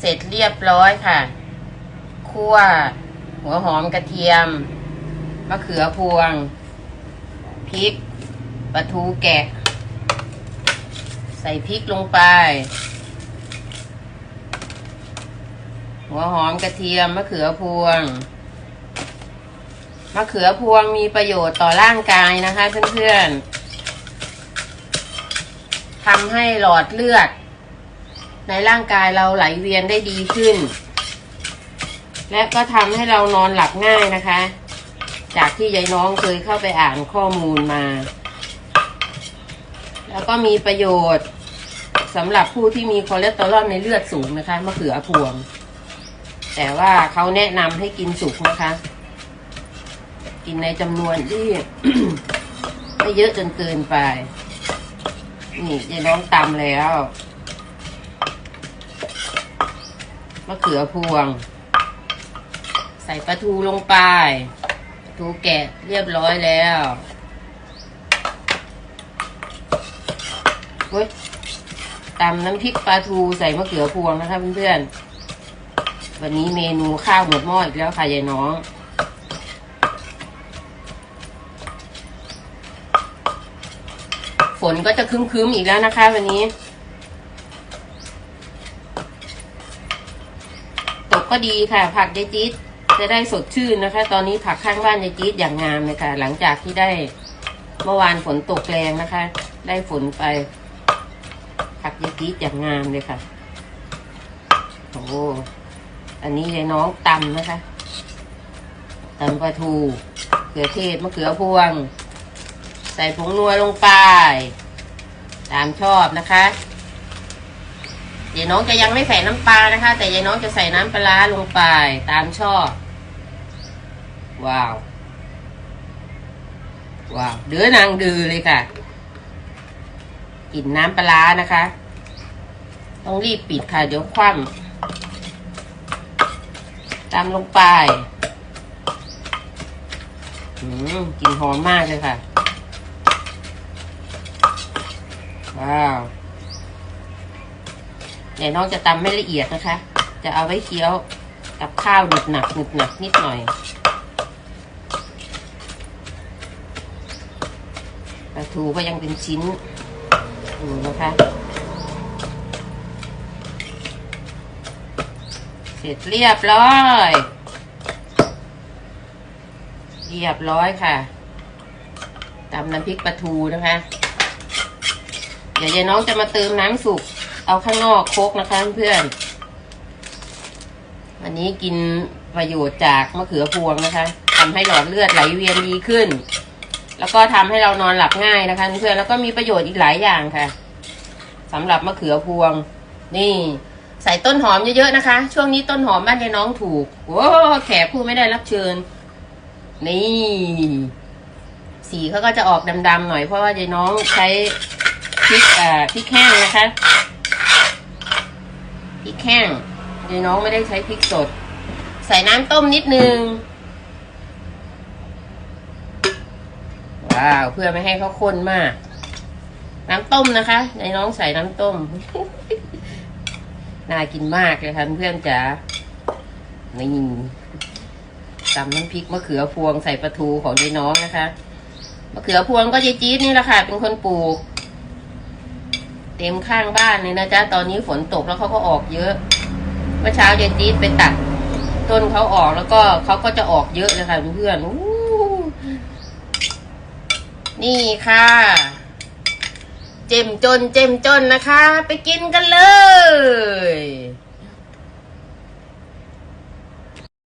เสร็จเรียบร้อยค่ะ คั่วหัวหอมกระเทียม มะเขือพวง พริกปลาทูแกะ ใส่พริกลงไป หัวหอมกระเทียม มะเขือพวง มะเขือพวงมีประโยชน์ต่อร่างกายนะคะเพื่อนๆทำให้หลอดเลือด ในร่างกายเราไหลเวียนได้ดีขึ้น และก็ทำให้เรานอนหลับง่ายนะคะ จากที่ยายน้องเคยเข้าไปอ่านข้อมูลมา แล้วก็มีประโยชน์สำหรับผู้ที่มีคอเลสเตอรอลในเลือดสูงนะคะมะเขือพวง แต่ว่าเขาแนะนำให้กินสุกนะคะ กินในจำนวนที่ไม่เยอะจนเกินไป นี่ยายน้องตำแล้ว มะเขือพวง ใส่ปลาทูลงไปปลาทูแกะเรียบร้อยแล้วเว้ยตำน้ำพริกปลาทูใส่มะเขือพวงนะคะเพื่อนๆ วันนี้เมนูข้าวหมดหม้ออีกแล้วค่ะยายน้อง ฝนก็จะคึ้มๆอีกแล้วนะคะ วันนี้ ก็ดีค่ะ ผักยายจี๊ดจะได้สดชื่นนะคะ ตอนนี้ผักข้างบ้านยายจี๊ดอย่างงามเลยค่ะ หลังจากที่ได้เมื่อวานฝนตกแรงนะคะ ได้ฝนไป ผักยายจี๊ดอย่างงามเลยค่ะโอ้อันนี้ยายน้องตำนะคะตำปลาทูเขือเทศมะเขือพวง ใส่ผงนัวลงไป ตามชอบนะคะ เดี๋ยน้องจะยังไม่ใส่น้ำปลานะคะ แต่ยายน้องจะใส่น้ำปลาลงไปตามชอบ ว้าว ว้าวเดือนางดือเลยค่ะกลิ่นน้ำปลานะคะ ต้องรีบปิดค่ะ เดี๋ยวคว่ำตามลงไปอืมกลิ่นหอมมากเลยค่ะ ว้าว เดี๋ยวน้องจะตำไม่ละเอียดนะคะ จะเอาไว้เคี้ยวกับข้าวหนึบหนักหนึบหนักนิดหน่อย ปลาทูก็ยังเป็นชิ้นอยู่นะคะ เสร็จเรียบร้อย เรียบร้อยค่ะตำน้ำพริกปลาทูนะคะ เดี๋ยวยายน้องจะมาเติมน้ำสุก เอาข้างนอกโคกนะคะเพื่อนวันนี้กินประโยชน์จากมะเขือพวงนะคะทำให้หลอดเลือดไหลเวียนดีขึ้น แล้วก็ทำให้เรานอนหลับง่ายนะคะเพื่อนแล้วก็มีประโยชน์อีกหลายอย่างค่ะสำหรับมะเขือพวง นี่ใส่ต้นหอมเยอะๆนะคะ ช่วงนี้ต้นหอมบ้านยายน้องถูกโว้แขกผู้ไม่ได้รับเชิญ นี่ สีเขาก็จะออกดำๆหน่อยเพราะว่ายายน้องใช้พริกอ่าพริกแห้งนะคะ พริกแห้งยายน้องไม่ได้ใช้พริกสด ใส่น้ำต้มนิดนึง ว้าว เพื่อไม่ให้เขาข้นมาก น้ำต้มนะคะยายน้องใส่น้ำต้ม น่ากินมากเลยค่ะเพื่อนจ๋านี่ตำน้ำพริกมะเขือพวงใส่ปลาทูของยายน้องนะคะ มะเขือพวงก็ยายจี๊ดนี่แหละค่ะ เป็นคนปลูก เต็มข้างบ้านเลยนะจ๊ะตอนนี้ฝนตกแล้วเขาก็ออกเยอะเมื่อเช้ายายจี๊ดไปตัด ต้นเขาออกแล้วก็เขาก็จะออกเยอะเลยค่ะเพื่อนนี่ค่ะ เจ็มจนเจ็มจนนะคะ ไปกินกันเลย